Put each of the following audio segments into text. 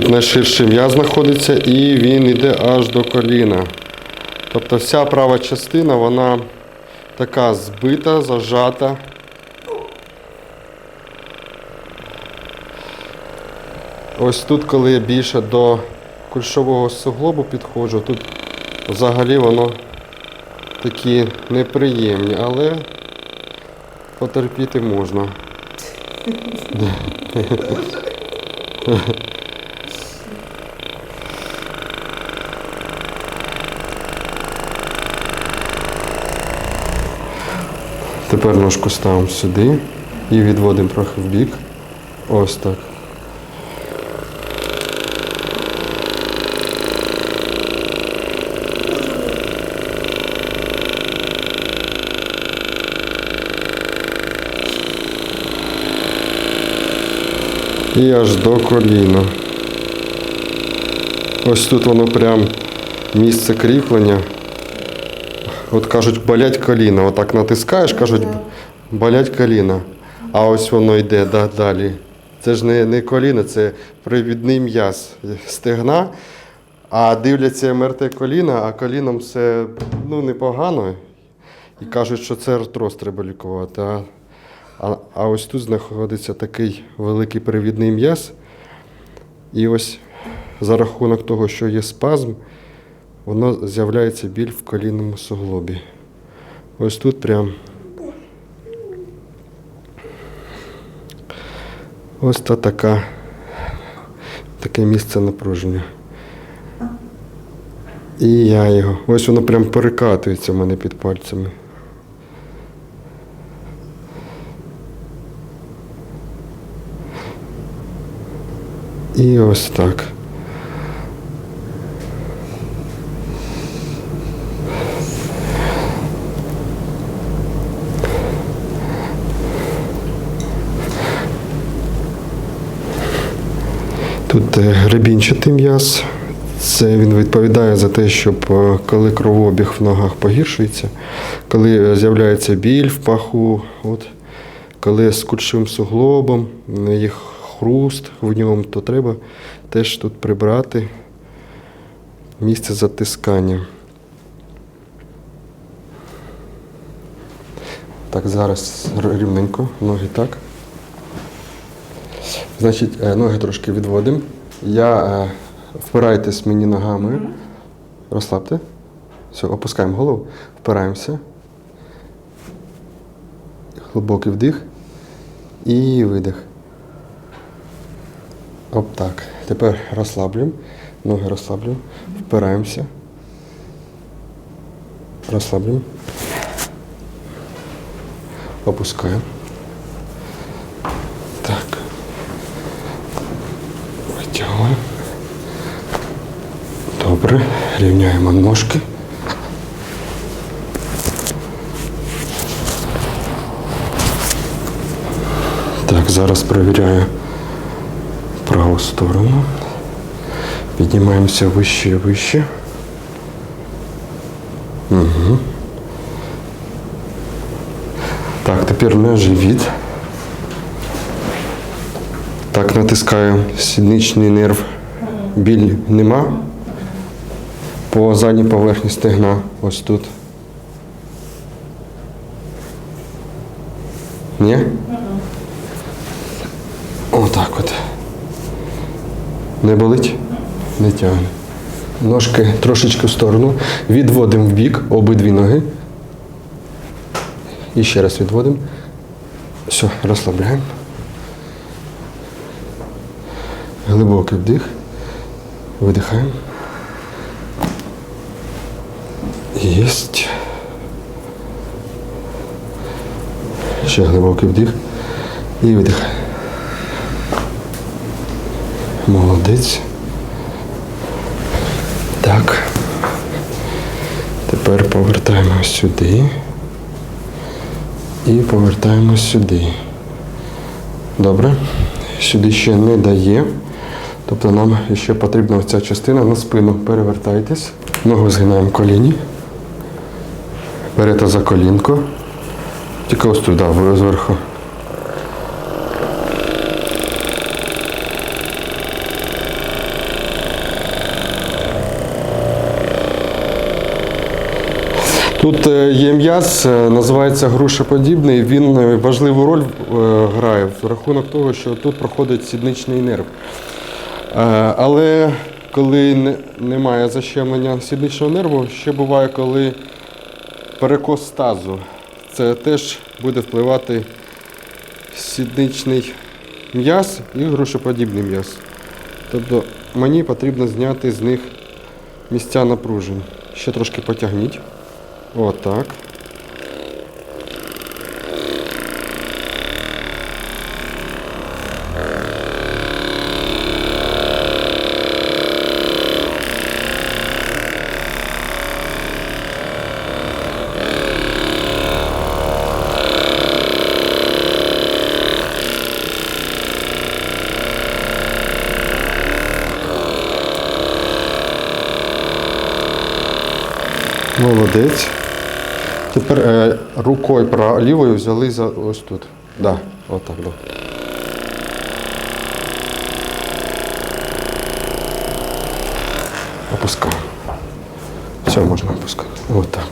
тут найширший м'яз знаходиться і він йде аж до коліна. Тобто вся права частина, вона така збита, зажата. Ось тут, коли я більше до кульшового суглобу підходжу, тут взагалі воно такі неприємні, але потерпіти можна. Тепер ножку ставимо сюди і відводимо трохи в бік. Ось так. І аж до коліна. Ось тут воно прям місце кріплення. От кажуть, болять коліна. Отак натискаєш, кажуть, болять коліна. А ось воно йде да- далі. Це ж не, не коліна, це привідний м'яз стегна. А дивляться МРТ коліна, а коліном це ну, непогано. І кажуть, що це артроз треба лікувати. А, а, а ось тут знаходиться такий великий привідний м'яз. І ось за рахунок того, що є спазм, воно з'являється біль в колінному суглобі. Ось тут прям. Ось та така, таке місце напруження. І я його. Ось воно прям перекатується в мене під пальцями. І ось так. Тут е, гребінчатий м'яз. Це він відповідає за те, щоб е, коли кровообіг в ногах погіршується, коли е, з'являється біль в паху, от, коли з кульшовим суглобом, є хруст в ньому, то треба теж тут прибрати місце затискання. Так, зараз рівненько, ноги так. Значить, е, ноги трошки відводимо. Я е, впирайтесь мені ногами. Розслабте. Все, опускаємо голову, впираємося. Глибокий вдих і видих. Оп так. Тепер розслаблюємо. Ноги розслаблюємо. Впираємося. Розслаблюємо. Опускаємо. Витягуємо. Добре. Рівняємо ножки. Так, зараз перевіряю праву сторону. Піднімаємося вище і вище. Угу. Так, тепер на живіт. Так, натискаю сідничний нерв. Біль нема. По задній поверхні стегна. Ось тут. Ні? Отак от. Не болить? Не тягне. Ножки трошечки в сторону. Відводимо в бік обидві ноги. І ще раз відводимо. Все, розслабляємо. Глибокий вдих. Видихаємо. Єсть. Ще глибокий вдих. І видих. Молодець. Так. Тепер повертаємось сюди. І повертаємось сюди. Добре. Сюди ще не дає. Тобто нам ще потрібна ось ця частина на спину. Перевертайтесь, ногу згинаємо коліні, берете за колінку, тільки ось туди, зверху. Тут е, є м'яз, е, називається грушеподібний, він е, важливу роль грає в рахунок того, що тут проходить сідничний нерв. Е, Але коли немає защемлення сідничного нерву, ще буває, коли перекос тазу. Це теж буде впливати сідничний м'яз і грушеподібний м'яз. Тобто мені потрібно зняти з них місця напружень. Ще трошки потягніть. Отак. Молодець. Тепер е, рукою пра- лівою взяли за ось тут. Да, отак, да. Опускаємо. Все, можна опускати. Отак.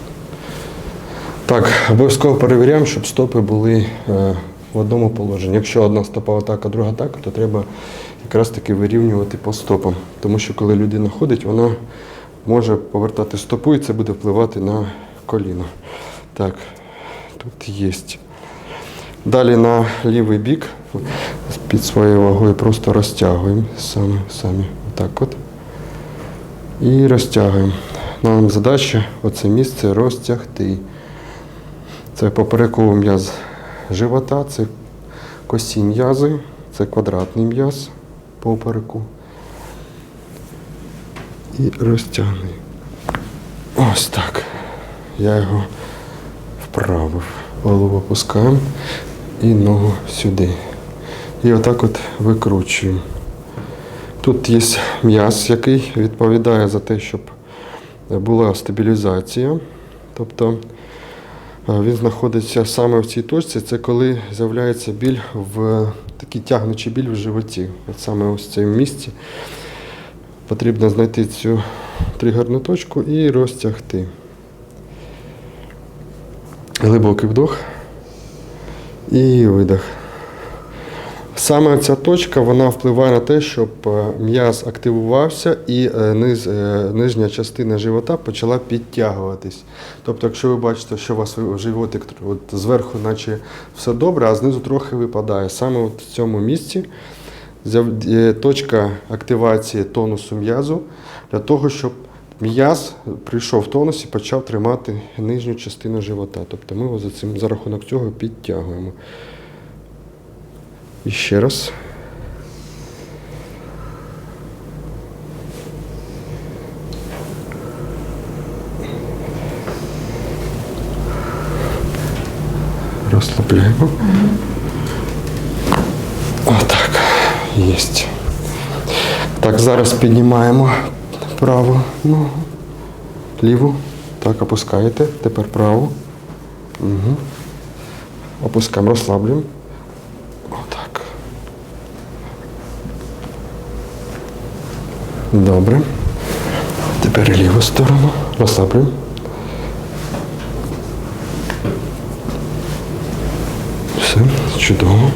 Так, обов'язково перевіряємо, щоб стопи були е, в одному положенні. Якщо одна стопа атака, друга атака, то треба якраз таки вирівнювати по стопам. Тому що коли людина ходить, вона може повертати стопу і це буде впливати на коліно. Так, тут є. Далі на лівий бік під своєю вагою просто розтягуємо самі, самі. Отак от. І розтягуємо. Нам задача оце місце розтягти. Це поперековий м'яз живота, це косі м'язи, це квадратний м'яз попереку. І розтягни. Ось так. Я його вправив. Голову опускаємо і ногу сюди. І отак от викручуємо. Тут є м'яз, який відповідає за те, щоб була стабілізація. Тобто е, він знаходиться саме в цій точці. Це коли з'являється біль в такий тягнучий біль в животі. От саме ось в цьому місці. Потрібно знайти цю тригерну точку і розтягти. Глибокий вдох і видох. Саме ця точка вона впливає на те, щоб е, м'яз активувався і е, низ, е, нижня частина живота почала підтягуватись. Тобто, якщо ви бачите, що у вас животик от зверху, наче все добре, а знизу трохи випадає. Саме от в цьому місці точка активації тонусу м'язу для того, щоб м'яз прийшов в тонус і почав тримати нижню частину живота. Тобто ми його за, цим, за рахунок цього підтягуємо. І ще раз. Розслабляємо. Отак. Єсть. Так, зараз піднімаємо праву ногу, ліву. Так, опускаєте. Тепер праву. Угу. Опускаємо, розслаблюємо. Отак. Добре. Тепер ліву сторону. Розслаблюємо. Все, чудово.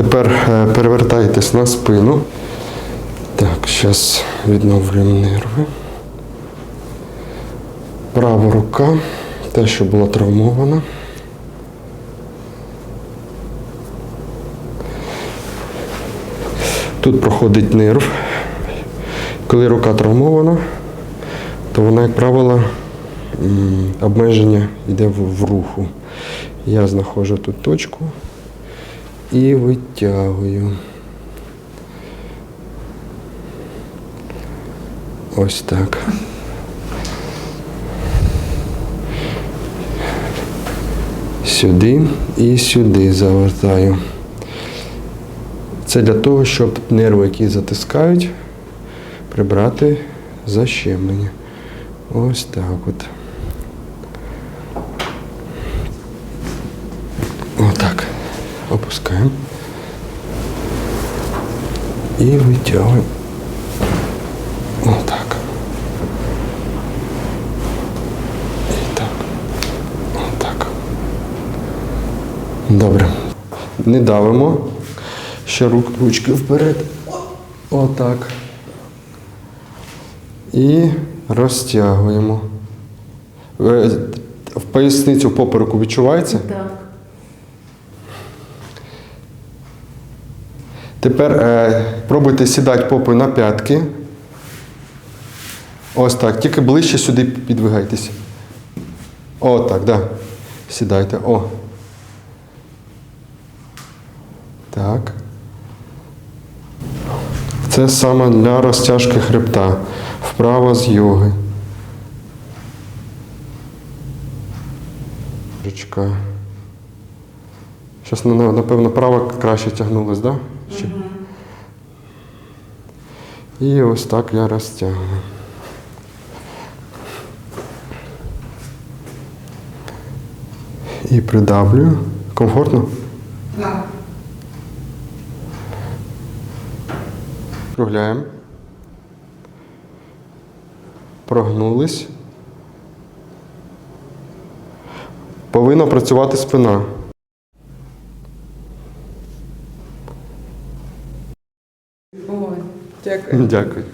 Тепер е, перевертайтесь на спину. Так, зараз відновлюємо нерви. Права рука, те, що була травмована. Тут проходить нерв. Коли рука травмована, то вона, як правило, обмеження йде в, руху. Я знаходжу тут точку і витягую. Ось так. Сюди і сюди завертаю. Це для того, щоб нерви, які затискають, прибрати защемлення. Ось так от. опускаємо і витягуємо. Отак. І так. Отак. Добре. Не давимо. Ще рук, ручки вперед. Отак. І розтягуємо. Е, в поясницю попереку відчувається? Так. Тепер е, пробуйте сідати попою на п'ятки. Ось так. Тільки ближче сюди підвигайтеся. О, так, да. Сідайте. О. Так. Це саме для розтяжки хребта. Вправо з йоги. Зараз, напевно, права краще тягнулась, так? Да? Ще. І ось так я розтягую. І придавлюю. Комфортно? Так. Кругляємо. Прогнулись. Повинна працювати спина. Дякую. Дякую.